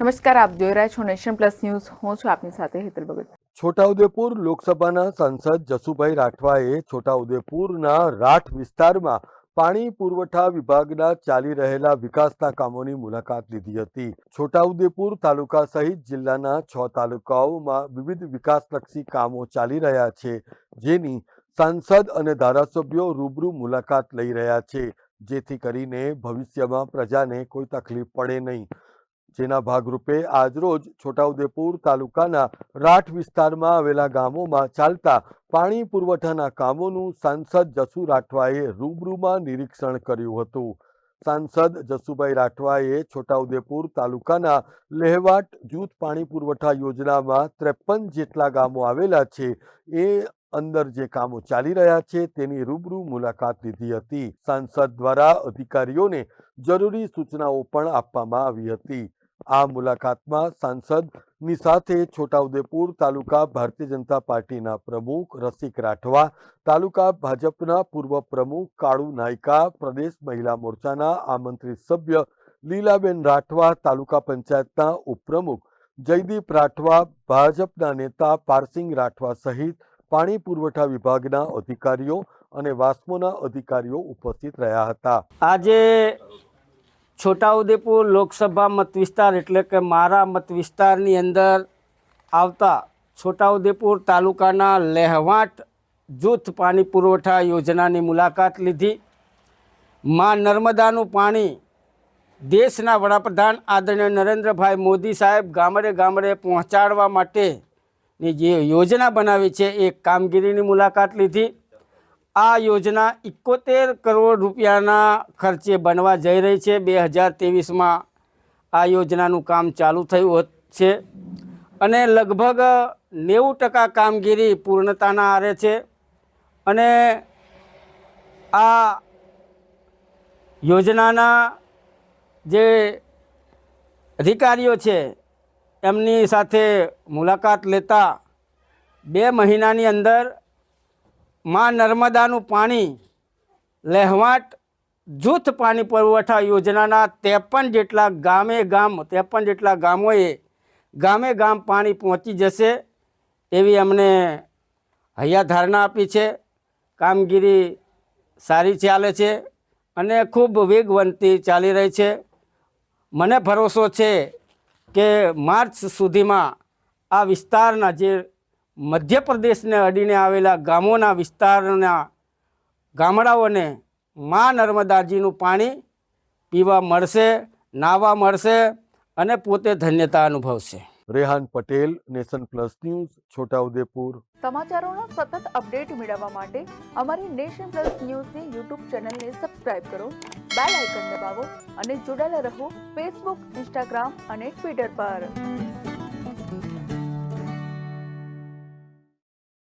નમસ્કાર, આપ જોઈ રહ્યા છો નેશન પ્લસ ન્યૂઝ. હું છું આપની સાથે હેતલ ભગત. છોટાઉદેપુર લોકસભાના સાંસદ જસુભાઈ રાઠવાએ છોટાઉદેપુરના રાઠ વિસ્તારમાં પાણી પુરવઠા વિભાગના ચાલી રહેલા વિકાસના કામોની મુલાકાત લીધી હતી. છોટાઉદેપુર તાલુકા સહિત જિલ્લાના છ તાલુકાઓમાં વિવિધ વિકાસલક્ષી કામો ચાલી રહ્યા છે, જેની સાંસદ અને ધારાસભ્યો રૂબરૂ મુલાકાત લઈ રહ્યા છે, જેથી કરીને ભવિષ્યમાં પ્રજાને કોઈ તકલીફ પડે નહીં. જેના ભાગરૂપે આજરોજ છોટાઉદેપુર તાલુકાના રાઠ વિસ્તારમાં આવેલા ગામોમાં ચાલતા પાણી પુરવઠાના કામોનું સાંસદ જસુ રાઠવાએ રૂબરૂમાં નિરીક્ષણ કર્યું હતું. સાંસદ જસુભાઈ રાઠવાએ છોટાઉદેપુર તાલુકાના લેહવાટ જૂથ પાણી પુરવઠા યોજનામાં ત્રેપન જેટલા ગામો આવેલા છે, એ અંદર જે કામો ચાલી રહ્યા છે તેની રૂબરૂ મુલાકાત લીધી હતી. સાંસદ દ્વારા અધિકારીઓને જરૂરી સૂચનાઓ પણ આપવામાં આવી હતી. આ મુલાકાતમાં સાંસદની સાથે છોટાઉદેપુર તાલુકા ભારતીય જનતા પાર્ટીના પ્રમુખ રસિક રાઠવા, તાલુકા ભાજપના પૂર્વ પ્રમુખ કાળુ નાયકા, પ્રદેશ મહિલા મોરચાના આમંત્રિત સભ્ય લીલાબેન રાઠવા, તાલુકા પંચાયતના ઉપપ્રમુખ જયદીપ રાઠવા, ભાજપના નેતા પારસિંગ રાઠવા સહિત પાણી પુરવઠા વિભાગના અધિકારીઓ અને વાસ્મોના અધિકારીઓ ઉપસ્થિત રહ્યા હતા. આજે છોટાઉદેપુર લોકસભા મત વિસ્તાર એટલે કે મારા મત વિસ્તારની અંદર આવતા છોટાઉદેપુર તાલુકાના લહેવાટ જૂથ પાણી પુરવઠા યોજનાની મુલાકાત લીધી. માં નર્મદાનું પાણી દેશના વડાપ્રધાન આદરણીય નરેન્દ્રભાઈ મોદી સાહેબ ગામડે ગામડે પહોંચાડવા માટેની જે યોજના બનાવી છે એ કામગીરીની મુલાકાત લીધી. આ યોજના એકોતેર કરોડ રૂપિયાના ખર્ચે બનવા જઈ રહી છે. બે હજાર ત્રેવીસમાં આ યોજનાનું કામ ચાલુ થયું છે અને લગભગ નેવું ટકા કામગીરી પૂર્ણતાના આરે છે અને આ યોજનાના જે અધિકારીઓ છે એમની સાથે મુલાકાત લેતા બે મહિનાની અંદર માં નર્મદાનું પાણી, લહેવાટ, જૂથ પાણી પુરવઠા યોજનાના ત્રેપન જેટલા ગામે ગામ, ત્રેપન જેટલા ગામોએ ગામે ગામ પાણી પહોંચી જશે એવી અમને હૈયાધારણા આપી છે. કામગીરી સારી ચાલે છે અને ખૂબ વેગવંતી ચાલી રહી છે. મને ભરોસો છે કે માર્ચ સુધીમાં આ વિસ્તારના જે મધ્યપ્રદેશને અડીને આવેલા ગામોના વિસ્તારના ગામડાઓને મા નર્મદાજીનું પાણી પીવા મળશે નાવા મળશે અને પોતે ધન્યતા અનુભવશે. Rehan Patel nation plus news Chhotaudepur. સમાચારોનો સતત અપડેટ મેળવવા માટે અમારી નેશન પ્લસ ન્યૂઝની યુટ્યુબ ચેનલને સબસ્ક્રાઇબ કરો બેલ આઇકન દબાવો અને જોડાયેલા રહો ફેસબુક ઇન્સ્ટાગ્રામ અને ટ્વિટર પર.